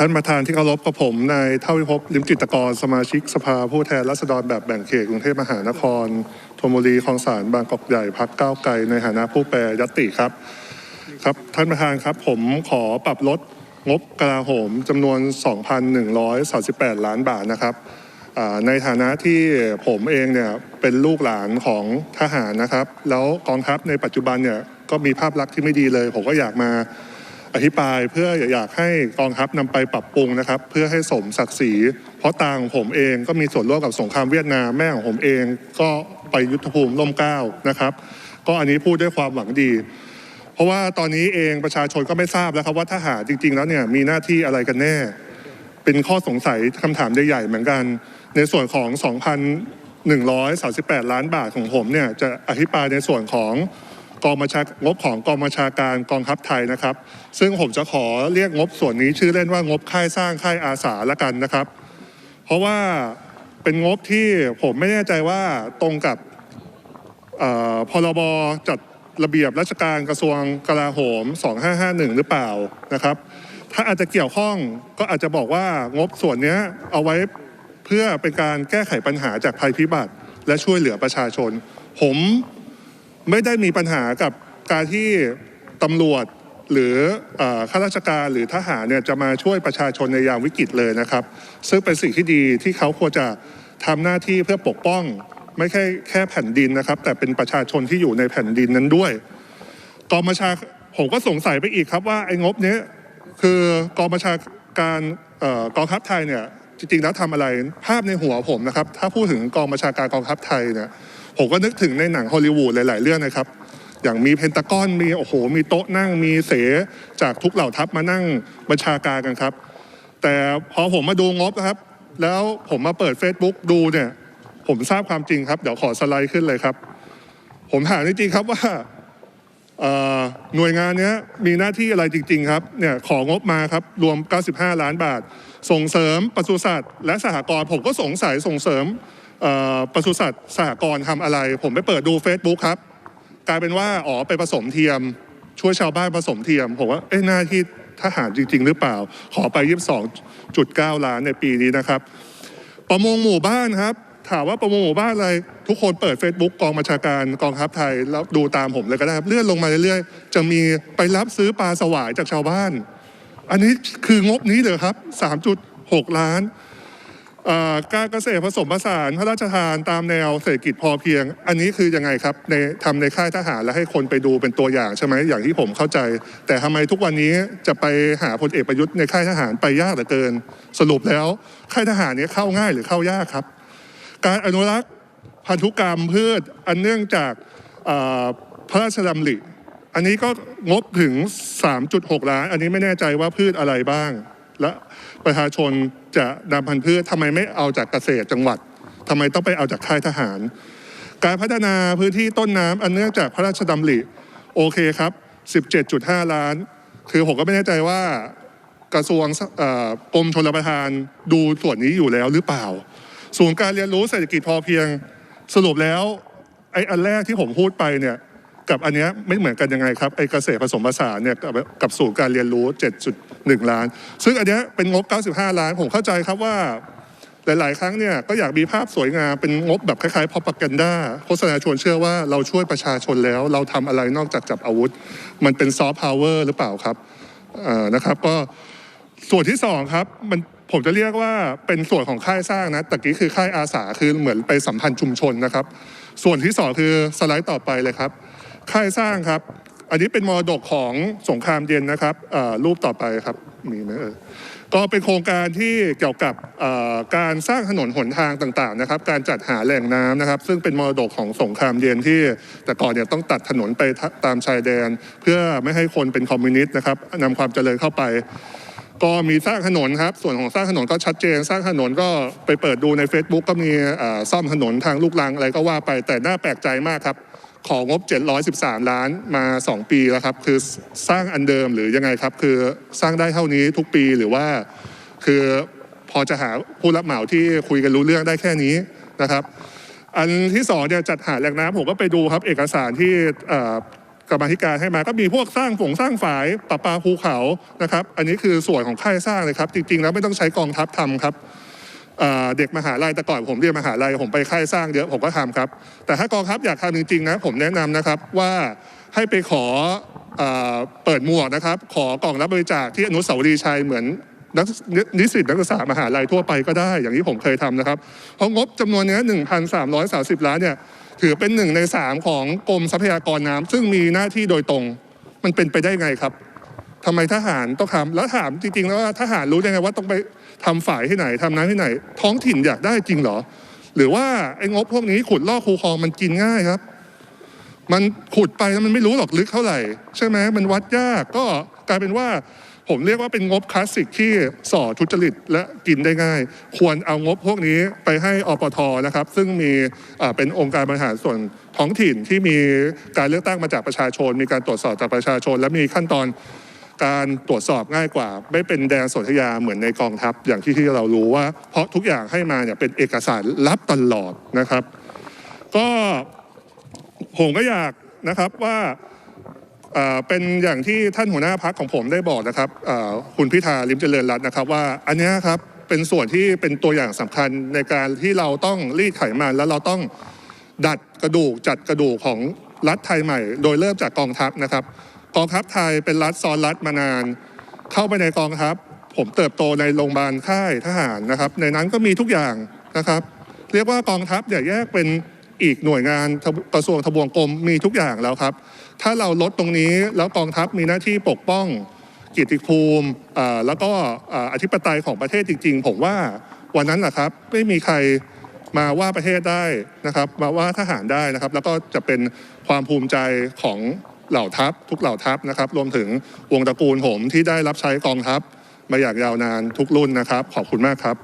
ท่านประธานที่เคารพกับผมนายเท่าวิภพลิมจิตกรสมาชิกสภาผู้แทนราษฎรแบบแบ่งเขตกรุงเทพมหานครธนบุรีคลองสารบางกอกใหญ่พักก้าวไกลในฐานะผู้แปรยติครับ ครับท่านประธานครับผมขอปรับลดงบกลาโหมจำนวน 2,138 ล้านบาทนะครับในฐานะที่ผมเองเนี่ยเป็นลูกหลานของทหารนะครับ แล้วกองทัพในปัจจุบันเนี่ยก็มีภาพลักษณ์ที่ไม่ดีเลย ผมก็อยากมา อธิบายเพื่ออยากให้กองทัพนำไปปรับปรุงนะครับ เพื่อให้สมศักดิ์ศรี เพราะตาของผมเองก็มีส่วนร่วมกับสงครามเวียดนามแม่ของผมเองก็ไปยุทธภูมิร่มเกล้านะครับ ก็อันนี้พูดด้วยความหวังดี เพราะว่าตอนนี้เองประชาชนก็ไม่ทราบแล้วครับว่าทหารจริง ๆ แล้วเนี่ยมีหน้าที่อะไรกันแน่ เป็นข้อสงสัยคำถามใหญ่ๆเหมือนกัน ในส่วนของ 2,138 ล้านบาทของผมเนี่ยจะอธิบายในส่วนของ กองบัญชางบของกองบัญชาการกองทัพไทยนะครับ ซึ่งผมจะขอเรียกงบส่วนนี้ชื่อเล่นว่างบค่ายสร้างค่ายอาสาละกันนะครับ เพราะว่าเป็นงบที่ผมไม่แน่ใจว่าตรงกับพรบจัดระเบียบราชการกระทรวงกลาโหม 2551 หรือเปล่านะครับ ถ้าอาจจะเกี่ยวข้องก็อาจจะบอกว่างบส่วนนี้เอาไว้เพื่อเป็นการแก้ไขปัญหาจากภัยพิบัติ และช่วยเหลือประชาชน ผม ไม่ได้มีปัญหากับการที่ตำรวจหรือข้าราชการหรือทหารเนี่ยจะมาช่วยประชาชนในยามวิกฤตเลยนะครับ ซึ่งเป็นสิ่งที่ดีที่เขาควรจะทำหน้าที่เพื่อปกป้อง ไม่ใช่แค่แผ่นดินนะครับ แต่เป็นประชาชนที่อยู่ในแผ่นดินนั้นด้วย กองบัญชาผมก็สงสัยไปอีกครับว่าไอ้งบเนี้ยคือกองบัญชาการออกองทัพไทยเนี่ยจริงๆแล้วทำอะไรภาพในหัวผมนะครับ ถ้าพูดถึงกองบัญชาการกองทัพไทยเนี่ย ผมก็นึกถึงในหนังฮอลลีวูดหลาย ๆ เรื่องนะครับ อย่างมีเพนตากอนมีโอ้โห มีโต๊ะนั่งมีเสจากทุกเหล่าทัพมานั่งบัญชาการกันครับ แต่พอผมมาดูงบนะครับ แล้วผมมาเปิด Facebook ดูเนี่ย ผมทราบความจริงครับ เดี๋ยวขอสไลด์ขึ้นเลยครับ ผมถามจริงๆครับว่าหน่วยงานนี้มีหน้าที่อะไรจริง ๆ ครับเนี่ยของบมาครับ รวม 95 ล้านบาท ส่งเสริมปศุสัตว์และสหกรณ์ผมก็สงสัยส่งเสริม ปศุสัตว์สหกรณ์ทำอะไร ผมไปเปิดดู Facebook ครับ กลายเป็นว่าอ๋อไปผสมเทียม ช่วยชาวบ้านผสมเทียม ผมว่าเอ๊ะหน้าที่ทหารจริง ๆ หรือเปล่า ขอไป 22.9 ล้านในปีนี้นะครับ ประมงหมู่บ้านครับ ถามว่าประมงหมู่บ้านอะไร ทุกคนเปิด Facebook กองบัญชาการกองทัพไทย แล้วดูตามผมเลยก็ได้ครับเลื่อนลงมาเรื่อยๆ จะมีไปรับซื้อปลาสวายจากชาวบ้าน อันนี้คืองบนี้เลยครับ 3.6 ล้าน การเกษตรผสมผสานพระราชทานตามแนวเศรษฐกิจพอเพียง อันนี้คือยังไงครับในทำในค่ายทหารแล้วให้คนไปดูเป็นตัวอย่างใช่ไหมอย่างที่ผมเข้าใจ แต่ทำไมทุกวันนี้จะไปหาพลเอกประยุทธ์ในค่ายทหารไปยากเหลือเกิน สรุปแล้วค่ายทหารนี้เข้าง่ายหรือเข้ายากครับ การอนุรักษ์พันธุกรรมพืชอันเนื่องจากพระราชดำริอันนี้ก็งบถึง 3.6 ล้าน อันนี้ไม่แน่ใจว่าพืชอะไรบ้าง และ ประชาชนจะนำพันธุ์พืชทำไมไม่เอาจากเกษตรจังหวัดทำไมต้องไปเอาจากค่ายทหาร การพัฒนาพื้นที่ต้นน้ำอันเนื่องจากพระราชดำริโอเคครับ 17.5 ล้าน คือผมก็ไม่แน่ใจว่ากระทรวงกรมชลประทานดูส่วนนี้อยู่แล้วหรือเปล่าศูนย์การเรียนรู้เศรษฐกิจพอเพียงสรุปแล้วไอ้อันแรกที่ผมพูดไปเนี่ยกับอันนี้ไม่เหมือนกันยังไงครับไอ้เกษตรผสมผสานเนี่ยกับกับศูนย์การเรียนรู้ 7 1 ล้าน ซึ่งอันนี้เป็นงบ 95 ล้าน ผมเข้าใจครับว่าหลาย ๆ ครั้งเนี่ยก็อยากมีภาพสวยงามเป็นงบแบบคล้ายๆพอปักกันด้าโฆษณาชวนเชื่อว่าเราช่วยประชาชนแล้ว เราทำอะไรนอกจากจับอาวุธ มันเป็นซอฟต์พาวเวอร์หรือเปล่าครับนะครับก็ส่วนที่สองครับมันผมจะเรียกว่าเป็นส่วนของค่ายสร้างนะตะกี้คือค่ายอาสาคือเหมือนไปสัมพันธ์ชุมชนนะครับ ส่วนที่สองคือสไลด์ต่อไปเลยครับ ค่ายสร้างครับ อันนี้เป็นมรดกของสงครามเย็นนะครับรูปต่อไปครับมีไหมเออก็เป็นโครงการที่เกี่ยวกับการสร้างถนนหนทางต่างๆนะครับ การจัดหาแหล่งน้ำนะครับ ซึ่งเป็นมรดกของสงครามเย็นที่แต่ก่อนเนี่ยต้องตัดถนนไปตามชายแดน เพื่อไม่ให้คนเป็นคอมมิวนิสต์นะครับนำความเจริญเข้าไป ก็มีสร้างถนนครับ ส่วนของสร้างถนนก็ชัดเจน สร้างถนนก็ไปเปิดดูใน Facebook ก็มีซ่อมถนนทางลูกรังอะไรก็ว่าไปแต่น่าแปลกใจมากครับ ของงบ 713 ล้านมา 2 ปีแล้วครับ คือสร้างอันเดิมหรือยังไงครับ คือสร้างได้เท่านี้ทุกปีหรือว่า คือพอจะหาผู้รับเหมาที่คุยกันรู้เรื่องได้แค่นี้นะครับ อันที่สองเนี่ยจัดหาแหล่งน้ำผมก็ไปดูครับเอกสารที่กรรมธิการให้มาก็มีพวกสร้างฝงสร้างฝายปะปาภูเขานะครับ อันนี้คือส่วนของค่ายสร้างเลยครับ จริงๆแล้วไม่ต้องใช้กองทัพทำครับ เด็กมหาลัยแต่ก่อนผมเรียนมหาลัยผมไปค่ายสร้างเยอะผมก็ทำครับ แต่ถ้ากองทัพอยากทำจริงๆนะผมแนะนำนะครับว่าให้ไปขอเอเปิดหมวกนะครับ ขอกล่องรับบริจาคที่อนุสาวรีย์ชัยเหมือนนักนิสิตนักศึกษามหาลัยทั่วไปก็ได้ อย่างที่ผมเคยทำนะครับ เพราะงบจำนวนนี้1,330 ล้านเนี่ยถือเป็นหนึ่งในสามของกรมทรัพยากรน้ำซึ่งมีหน้าที่โดยตรงมันเป็นไปได้ไงครับทำไมทหารต้องทำแล้วถามจริงๆแล้วว่าทหารรู้ได้ไงว่าต้องไป ทำฝ่ายที่ไหนทำน้ำที่ไหน ท้องถิ่นอยากได้จริงเหรอ หรือว่าไอ้งบพวกนี้ขุดลอกคูคลองมันกินง่ายครับ มันขุดไปแล้วมันไม่รู้หรอกลึกเท่าไหร่ ใช่ไหมมันวัดยากก็กลายเป็นว่าผมเรียกว่าเป็นงบคลาสสิกที่ส่อทุจริตและกินได้ง่าย ควรเอางบพวกนี้ไปให้อปทนะครับ ซึ่งมีเป็นองค์การบริหารส่วนท้องถิ่นที่มีการเลือกตั้งมาจากประชาชน มีการตรวจสอบจากประชาชน และมีขั้นตอน การตรวจสอบง่ายกว่า ไม่เป็นแดนสนธยาเหมือนในกองทัพอย่างที่ที่เรารู้ว่า เพราะทุกอย่างให้มาเนี่ยเป็นเอกสารลับตลอดนะครับ ก็ผมก็อยากนะครับว่าเป็นอย่างที่ท่านหัวหน้าพักของผมได้บอกนะครับคุณพิธาลิมเจริญรัตน์นะครับว่าอันนี้ครับเป็นส่วนที่เป็นตัวอย่างสำคัญในการที่เราต้องรีดไขมันแล้วเราต้องดัดกระดูกจัดกระดูกของรัฐไทยใหม่ โดยเริ่มจากกองทัพนะครับ องทัพไทยเป็นรัฐซ้อนรัฐมานาน เข้าไปในกองทัพ ผมเติบโตในโรงพยาบาลค่ายทหารนะครับ ในนั้นก็มีทุกอย่างนะครับ เรียกว่ากองทัพอย่าแยกเป็นอีกหน่วยงานกระทรวงทบวงกรมมีทุกอย่างแล้วครับ ถ้าเราลดตรงนี้แล้วกองทัพมีหน้าที่ปกป้องกิตติภูมิแล้วก็อ่าอธิปไตยของประเทศจริง ๆ ผมว่าวันนั้นนะครับไม่มีใครมาว่าประเทศได้นะครับ มาว่าทหารได้นะครับ แล้วก็จะเป็นความภูมิใจของ เหล่าทัพ ทุกเหล่าทัพนะครับ รวมถึงวงตระกูลผมที่ได้รับใช้กองทัพมาอย่างยาวนานทุกรุ่นนะครับ ขอบคุณมากครับ